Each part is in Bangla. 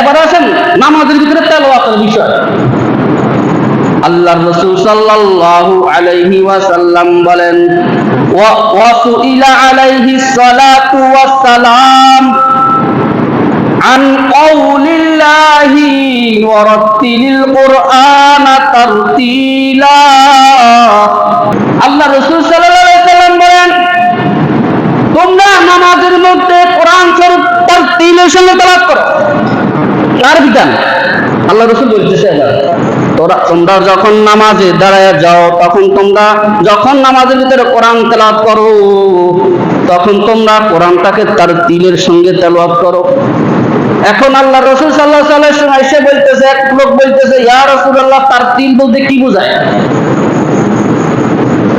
এবার আসেন নামাজের ভিতরে তেলাওয়াতের বিষয় আল্লাহ রসুল সাল্লাল্লাহু আলাইহি ওয়াসাল্লাম বলেন ওয়া ওয়াসুইলা আলাইহি সালাতু ওয়াসসালাম عن قول الله ورتل القرآن ترتيلا আল্লাহ রসুল সাল্লাল্লাহু আলাইহি সাল্লাম বলেন তোমরা নামাজের মধ্যে কোরআন শরীফ তার তিলের সঙ্গে তেলাওয়াত করো কার বিধান? আল্লাহ রসুল বলতেছে তোরা তোমরা যখন নামাজে দাঁড়ায় যাও, তখন তোমরা যখন নামাজের ভিতরে কোরআন তেলাওয়াত করো, তখন তোমরা কোরআনটাকে তার তিলের সঙ্গে তেলাওয়াত করো। এখন আল্লাহ রসুল সাল্লাহ সাল্লাহ সময় এসে বলতেছে, এক লোক বলতেছে, ইয়া রসুল্লাহ তার তিল বলতে কি বোঝায়?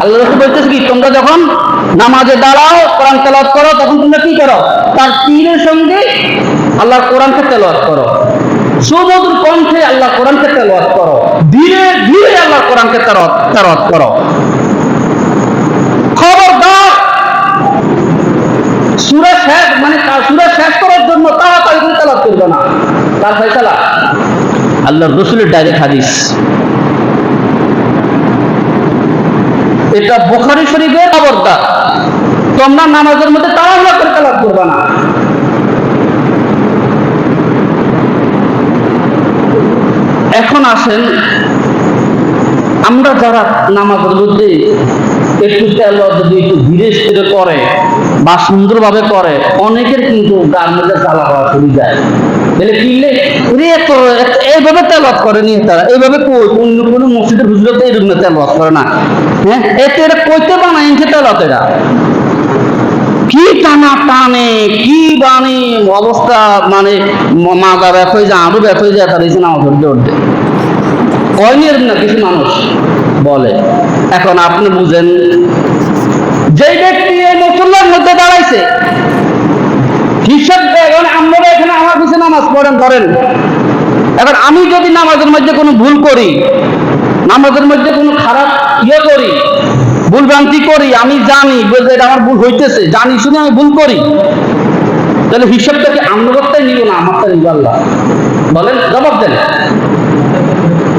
আল্লাহ রসুল বলতেছে কি, তোমরা যখন নামাজে দাঁড়াও, কোরআন তেলাওয়াত করো, তখন তোমরা কি করো? তার তিলের সঙ্গে আল্লাহর কোরআনকে তেলাওয়াত করো। সুমধুর কণ্ঠে আল্লাহ কোরআনকে তেলাওয়াত করো। ধীরে ধীরে আল্লাহ কোরআনকে তেলাওয়াত করো। খবরদার! সূরা শেষ মানে সূরা শেষ করার জন্য তাড়াতাড়ি করে করবে না। তার ফয়সালা? আল্লাহর রসুলের ডাইরেক্ট হাদিস। এটা বোখারি শরীফের খবরদার। তোমরা নামাজের মধ্যে তাড়াহুড়া করে তেলাওয়াত করবে না। এখন আসেন। আমরা যারা নামাজের মধ্যে একটু তেল যদি একটু ধীরে স্থিরে করে বা সুন্দরভাবে করে, অনেকের কিন্তু গার মধ্যে জ্বালা হওয়া শুরু যায়। তাহলে কিনলে এইভাবে তেলাত করে নিয়ে তারা। এইভাবে অন্য কোনো মসজিদের হুজুরতে এরকম তেলাত করে না। হ্যাঁ? এতে এরা কইতে বানায় ইনকে তেলাত এরা। কি টানা, কি অবস্থা মানে ব্যাপ হয়ে যায়, আরও ব্যাপ হয়ে যায়, তার নামাজ ধরতে উঠতে কয়নি এরকম না কিছু মানুষ বলে, এখন আপনি বুঝেন যে ব্যক্তি এই মুসল্লার মধ্যে দাঁড়াইছে, হিসাব এখন আপনারা এখানে আমার পিছনে নামাজ পড়েন, ধরেন। আমি যদি নামাজের মধ্যে কোনো ভুল করি, নামাজের মধ্যে কোনো খারাপ ইয়ে করি ভুল ভ্রান্তি করি, আমি জানি বলতে এটা আমার ভুল হইতেছে, জানি শুনে আমি ভুল করি। তাহলে হিসাবটা কি নিব না? আমারটা নিব আল্লাহ। বলেন, জবাব দেন।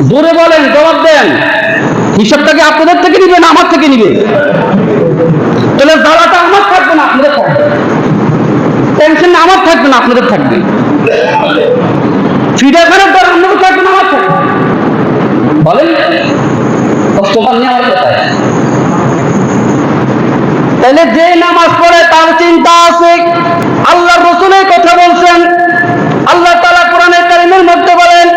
জোরে বলেন, জবাব দেন। হিসাবটাকে আপনাদের থেকে নিবে না আমার থেকে নিবে? তাহলে জ্বালাটা আমার থাকবে না, আপনাদের থাকবে। টেনশন না, আমার থাকবে না, আপনাদের থাকবে। চিড়িয়াখানার পর আপনাদের থাকবে না, আমার থাকবে। বলেন, কষ্ট পাননি আমার তাহলে যে নামাজ পড়ে তার চিন্তা আছে। আল্লাহ রসুলের কথা বলছেন। আল্লাহ তালা কোরআনের কারিমের মধ্যে বলেন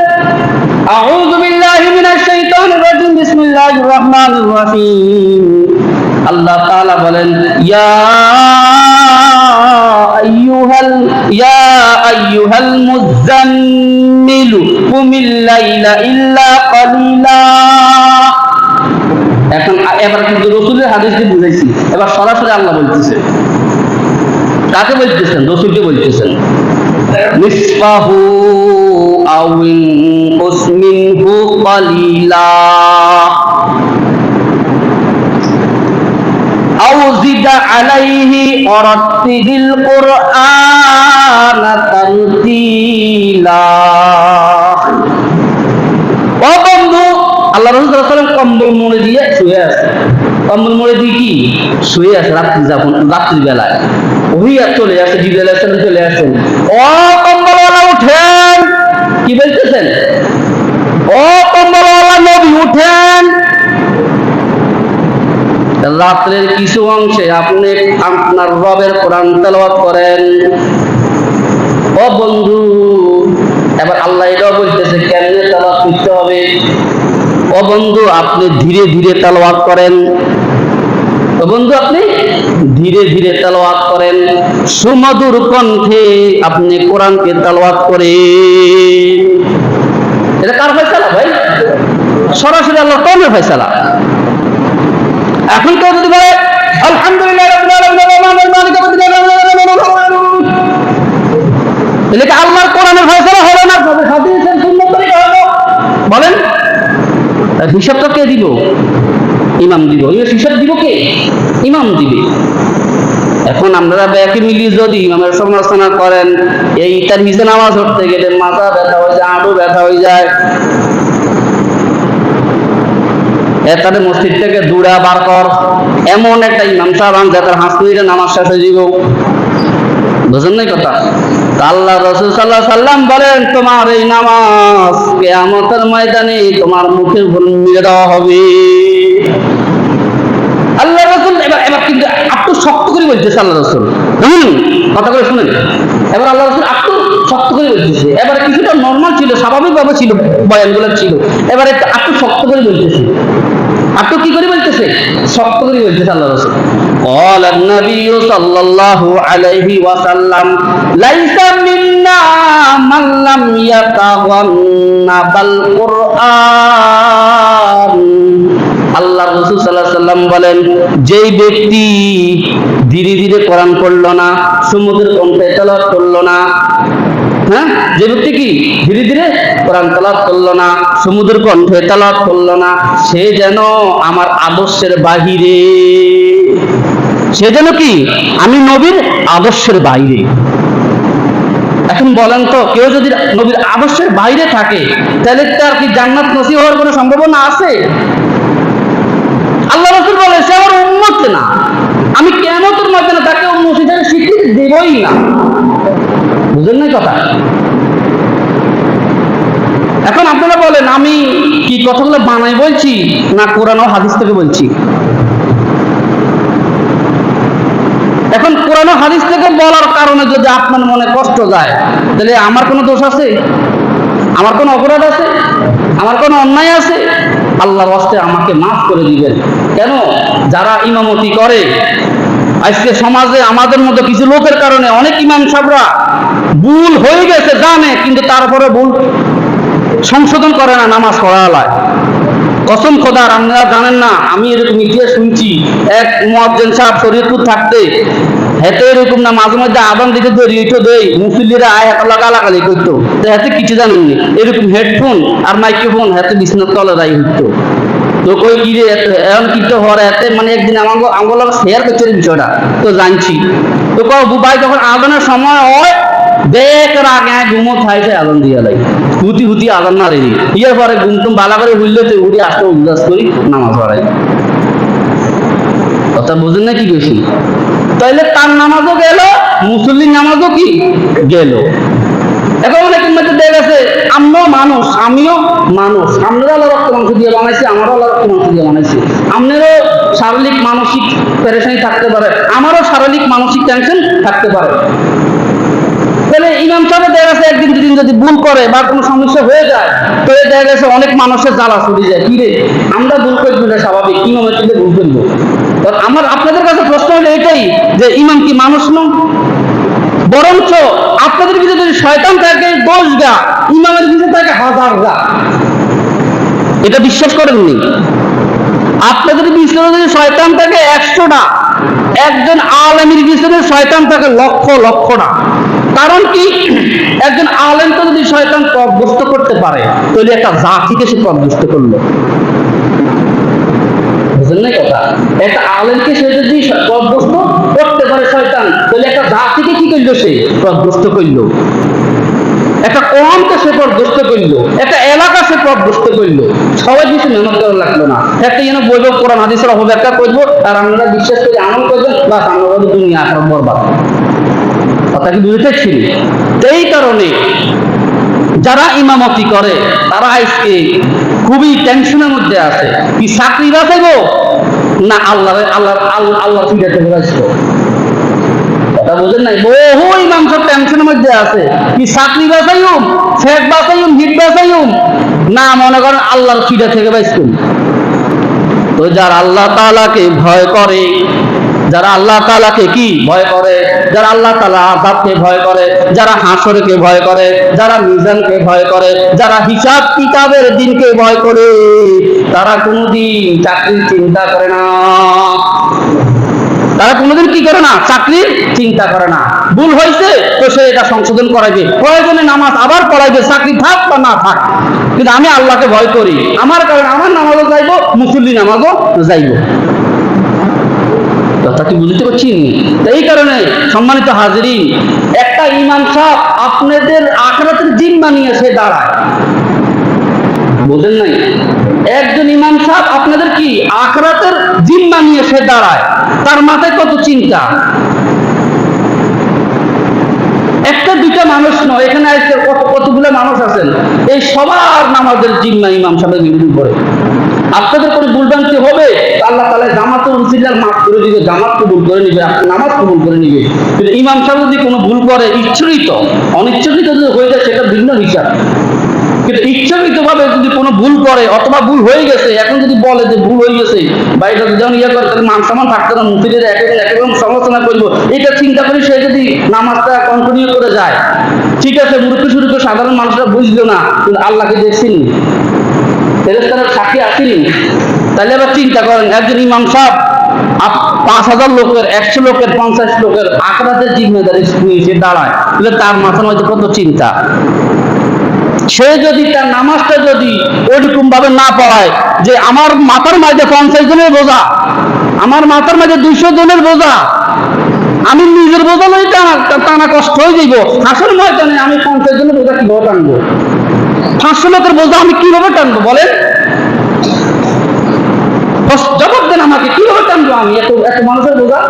আল্লাহ তালা বলেন আইয়ুহাল মুজাম্মিলু কুমিল্লাইলা ইল্লা কলিলা। এখন এবার কিন্তু রসুলের হাদিস দিয়ে বুঝাইছি। এবার সরাসরি আল্লাহ বলতেছে। কাকে বলতেছেন? রসুলকে বলতেছেন। মিনহু কালিলা। বন্ধু, আল্লাহ রসুল কম্বল মুড়ে দিয়ে শুয়ে আছে। কম্বল মুড়ে দিয়ে কি? শুয়ে আছে রাত্রি যখন রাত্রি বেলায়। আর চলে আসে জিবেল আসেন চলে আসেন ও কম্বলওয়ালা উঠেন! কি বলতেছেন? ও কম্বলওয়ালা নবী, উঠেন! রাত্রের কিছু অংশে আপনি আপনার রবের কোরআন তেলাওয়াত করেন। ও বন্ধু এবার আল্লাহ এটাও বলতেছে কেমনে তেলাওয়াত করতে হবে ও বন্ধু আপনি ধীরে ধীরে তেলাওয়াত করেন। তো বন্ধু, আপনি ধীরে ধীরে তেলাওয়াত করেন। সুমধুর কণ্ঠে আপনি কোরআনকে তেলাওয়াত করেন। এটা কার ফয়সালা ভাই? সরাসরি আল্লাহ কমের ফয়সালা। এখন কেউ যদি বলে আলহামদুলিল্লাহ রাব্বিল আলামিন আর-রহমানির মালিক ইয়াউমিদ্দিন তাহলে কি আল্লাহর কোরআনের ফয়সালা হলো না তবে হাদিসের সুন্নাত তরিকা হলো বলেন আর হিসাবটা কে দিব ইমাম দিব এই হিসাব দিব কে ইমাম দিবে এখন আপনারা মিলিয়ে যদি ইমামের সমালোচনা করেন, এই তার নিচে নামাজ পড়তে গেলে মাথা ব্যথা হয়ে যায়, আঁটু ব্যথা হয়ে যায়। মসজিদ থেকে বার কর। এমন একটা ইমাম সাহেব আনছে নামাজ শেষ হয়ে যাব বুঝেন নাই কথা? আল্লাহ রসুল সাল্লাহ সাল্লাম বলেন, তোমার এই নামাজ কেয়ামতের ময়দানে তোমার মুখের উপর মেরে দেওয়া হবে আল্লাহ রসুল এবার এবার কিন্তু একটু শক্ত করে বলতেছে আল্লাহ রসুল হুম কথা করে শুনেন এবার আল্লাহ রসুল একটু শক্ত করে বলতেছে এবার কিছুটা নর্মাল ছিল স্বাভাবিকভাবে ছিল বয়ানগুলো ছিল এবার একটু একটু শক্ত করে বলতেছে একটু কি করে বলতেছে শক্ত করে বলতেছে আল্লাহ রসুল قال النبي صلى الله عليه وسلم ليس منا من لم يتغنى بالقرآن সাল্লাম বলেন, যেই ব্যক্তি ধীরে ধীরে কোরআন পড়ল না সমুদ্রের কণ্ঠে তেলাওয়াত করল না হ্যাঁ? যে ব্যক্তি কি ধীরে ধীরে কোরআন তেলাওয়াত করল না সমুদ্রের কণ্ঠে তেলাওয়াত করল না, সে যেন আমার আদর্শের বাহিরে, সে যেন কি আমি নবীর আদর্শের বাইরে এখন বলেন তো, কেউ যদি নবীর আদর্শের বাইরে থাকে, তাহলে তার কি জান্নাত নসিব হওয়ার কোনো সম্ভাবনা আছে? আল্লাহ রসুল বলে সে আমার উন্মত না। আমি কেন তোর মধ্যে তাকে উন্মত হিসেবে স্বীকৃতি দেবই না। বুঝলেন না কথা? এখন আপনারা বলেন, আমি কি কথাগুলো বানাই বলছি না কোরআন ও হাদিস থেকে বলছি? এখন কোরআন হাদিস থেকে বলার কারণে যদি আপনার মনে কষ্ট যায়, তাহলে আমার কোনো দোষ আছে? আমার কোনো অপরাধ আছে? আমার কোনো অন্যায় আছে? আল্লাহর হস্তে আমাকে মাফ করে দিবেন। কেন? যারা ইমামতি করে, আজকে সমাজে আমাদের মতো কিছু লোকের কারণে অনেক ইমাম সাহরা ভুল হয়ে গেছে, জানে, কিন্তু তারপরে ভুল সংশোধন করে না, নামাজ পড়ালায় কসম খোদার আপনারা জানেন না, আমি এরকম ইতিহাস শুনছি। এক মুয়াজ্জিন সাহেব শরীয়তপুর থাকতে হেতে এরকম না, মাঝে মধ্যে আদান দিতে তো রিটো দেই মুসলিরা আয় হাতে লাগালাগালি করতো তো হাতে কিছু জানেননি এরকম হেডফোন আর মাইক্রোফোন হাতে বিছনার তলে রাই হইতো তো কই কি রে এখন কি তো হরে এতে মানে একদিন আমাকে আমগুলো শেয়ার করছে বিষয়টা। তো জানছি। তো কও, বুবাই, যখন আদানের সময় হয়, দেখ আগে ঘুমো খাইছে আদান দিয়া লাই হুতি হুতি আদান না। রে ইয়ার পরে ঘুম টুম বালা করে উঠলে তো উঠে আসতে উল্লাস করি নামাজ পড়াই। কথা বুঝেন না কি কইছি তাইলে তার নামাজও গেল, মুসল্লির নামাজও কি গেল। এখন অনেকের মধ্যে দেখা গেছে আমিও মানুষ আমিও মানুষ। আপনারও আল্লাহ রক্ত মাংস দিয়ে বানাইছে, আমারও আল্লাহ রক্ত মাংস দিয়ে বানাইছে। আপনারও শারীরিক, মানসিক পেরেশানি থাকতে পারে, আমারও শারীরিক, মানসিক টেনশন থাকতে পারে। তাহলে ইমাম সাহেব দেখা গেছে একদিন দুদিন যদি ভুল করে বা কোনো সমস্যা হয়ে যায়, তো দেখা গেছে অনেক মানুষের জ্বালা ছুটে যায়। কি রে? আমরা ভুল স্বাভাবিক ভুল আমার, আপনাদের কাছে প্রশ্ন হলো এটাই যে ইমাম কি মানুষ নয় বরঞ্চ আপনাদের যদি শয়তান থাকে দশ গা ইমামের ভিতরে থাকে হাজার গা এটা বিশ্বাস করেননি? আপনাদের পিছনে যদি শয়তান থাকে একশোটা, একজন আলেমের পিছনে শয়তান থাকে লক্ষ লক্ষটা কারণ কি? একজন আলেমকে যদি শয়তান পথগ্রস্ত করতে পারে, তাহলে একটা জাতিকে সে পথগ্রস্ত করল। বুঝলেন কথা? একটা আলেমকে সে যদি করতে পারে শয়তান, তাহলে একটা জাতিকে কি করল সে? করল। একটা কমকে সে করল। একটা এলাকা সে পথগ্রস্ত করল। সবাই কিছু মেহনত করা লাগল না। একটা যেন বলব, কোরআন, হাদিসের অপব্যাখ্যা করব, আর আমরা বিশ্বাস করে আমল করবেন বা আমরা দুনিয়া আসার বরবাদ। কথা কি বুঝতে ছিল এই কারণে যারা ইমামতি করে, তারা আজকে খুবই টেনশনের মধ্যে আছে। কি চাকরি বাঁচাইব না আল্লাহ আল্লাহ আল্লাহ ফিরাতে বাঁচবো বুঝেন নাই? বহু ইমাম সব টেনশনের মধ্যে আছে। কি চাকরি বাঁচাইম বাঁচাইম হিট বাঁচাইম না, মনে করেন আল্লাহর থেকে বাঁচতুম। তো যারা আল্লাহ তাআলাকে ভয় করে যারা আল্লাহ তাআলাকে কি ভয় করে? যারা আল্লাহ তাআলা আযাবকে ভয় করে, যারা হাসরকে ভয় করে, যারা মিজানকে ভয় করে, যারা হিসাব কিতাবের দিনকে ভয় করে, তারা কোনোদিন চাকরির চিন্তা করে না। তারা কোনোদিন কি করে না? চাকরির চিন্তা করে না। ভুল হয়েছে তো সে এটা সংশোধন করাইবে। প্রয়োজনে নামাজ আবার পড়াইবে, চাকরি থাক বা না থাক। কিন্তু আমি আল্লাহকে ভয় করি। আমার কারণে আমার নামাজও যাইবো, মুসল্লি নামাজও যাইবো। কথা বুঝতে পারছি? তো এই কারণে সম্মানিত হাজিরিন, একটা ইমাম সাহেব আপনাদের আখরাতের জিম্মা নিয়ে সে দাঁড়ায়। বোঝেন নাই? একজন আপনাদের কি আখরাতের সে দাঁড়ায়? তার মাথায় কত চিন্তা? একটা দুইটা মানুষ নয়, এখানে কত কতগুলো মানুষ আছেন? এই সবার নামাজের জিম্মা ইমাম সাহেবের করে আপনাদের কোনো ভুলভ্রান্তি হবে আল্লাহ তালা জামাত উসিলার মাফ করে দিবে, জামাত কবুল করে নিবে নামাজ কবুল করে নিবে। কিন্তু ইমাম সাহেব যদি কোনো ভুল করে ইচ্ছরিত অনিচ্ছরিত যদি হয়ে যায়, সেটা ভিন্ন হিসাব। কিন্তু ইচ্ছাকৃত ভাবে যদি কোনো ভুল করে, অথবা ভুল হয়ে গেছে, এখন যদি বলে যে ভুল হয়ে গেছে, বা এটা যখন ইয়ে করে, তাহলে মান সম্মান থাকতে না মুফিদের এক একজন একরকম সমালোচনা করব। এটা চিন্তা করি সে যদি নামাজটা কন্টিনিউ করে যায়, ঠিক আছে মুরুক্ষ সুরুক্ষ সাধারণ মানুষরা বুঝলো না, কিন্তু আল্লাহকে দেখছেন ফেরেস্তারা সাক্ষী আসেনি। তাহলে আবার চিন্তা করেন, একজন ইমাম সাহেব পাঁচ হাজার লোকের, একশো লোকের, পঞ্চাশ লোকের আখড়াতের জিম্মেদারি নিয়ে দাঁড়ায়, তাহলে তার মাথার মধ্যে কত চিন্তা? সে যদি তার নামাজটা যদি ওইরকম ভাবে না পড়ায়, যে আমার মাথার মাঝে পঞ্চাশ জনের বোঝা, আমার মাথার মাঝে দুইশো জনের বোঝা, আমি নিজের বোঝা লই টানা টানা কষ্ট হয়ে যাইব। হাসল ময়দানে আমি পঞ্চাশ জনের বোঝা কীভাবে টানবো? পাঁচশো লোকের বোঝা আমি কীভাবে টানবো বলেন? জবাব দেন আমাকে, কীভাবে টানবো আমি? এত এত মানুষের বোঝা?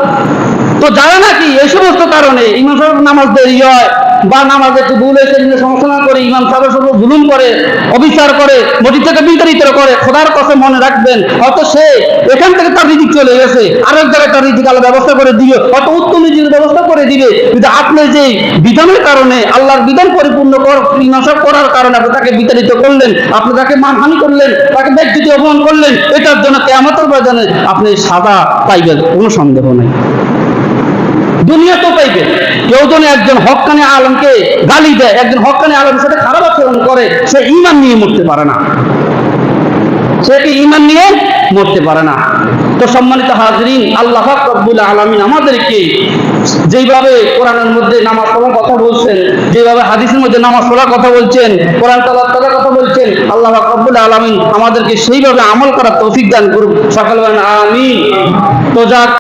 তো যারা নাকি এই সমস্ত কারণে ইমান নামাজ দেরি হয়। বা নামাজ একটু ভুল হয়েছে সমালোচনা করে ইমাম সাহেবের সঙ্গে জুলুম করে, অবিচার করে, মসজিদ থেকে বিতাড়িত করে, খোদার কথা মনে রাখবেন, হয়তো সে এখান থেকে তার রিজিক চলে গেছে, আরেক জায়গায় তার রিজিক আল্লাহ ব্যবস্থা করে দিবে, হয়তো উত্তম রিজিকের ব্যবস্থা করে দিবে, কিন্তু আপনি যে বিধানের কারণে, আল্লাহর বিধান পরিপূর্ণ কর- করার কারণে আপনি তাকে বিতাড়িত করলেন, আপনি তাকে মানহানি করলেন, তাকে ব্যক্তিতে অপমান করলেন, এটার জন্য কেমতের বাজানে আপনি সাদা পাইবেন, কোনো সন্দেহ নেই। দুনিয়া তো পাইবে। কেউ যেন একজন হকানি আলমকে গালি দেয়, একজন হকানি আলমের সাথে খারাপ আচরণ করে, সে ইমান নিয়ে মরতে পারে না। সে কি ইমান নিয়ে মরতে পারে না? তো সম্মানিত হাজরিন, আল্লাহ রব্বুল আলমিন আমাদেরকে যেইভাবে কোরআনের মধ্যে নামাজ পড়ার কথা বলছেন যেভাবে হাদিসের মধ্যে নামাজ পড়ার কথা বলছেন, কোরআন তালাত করার কথা বলছেন, আল্লাহ রব্বুল আলমিন আমাদেরকে সেইভাবে আমল করার তৌফিক দান করুক। সকাল আমিন। তো যাক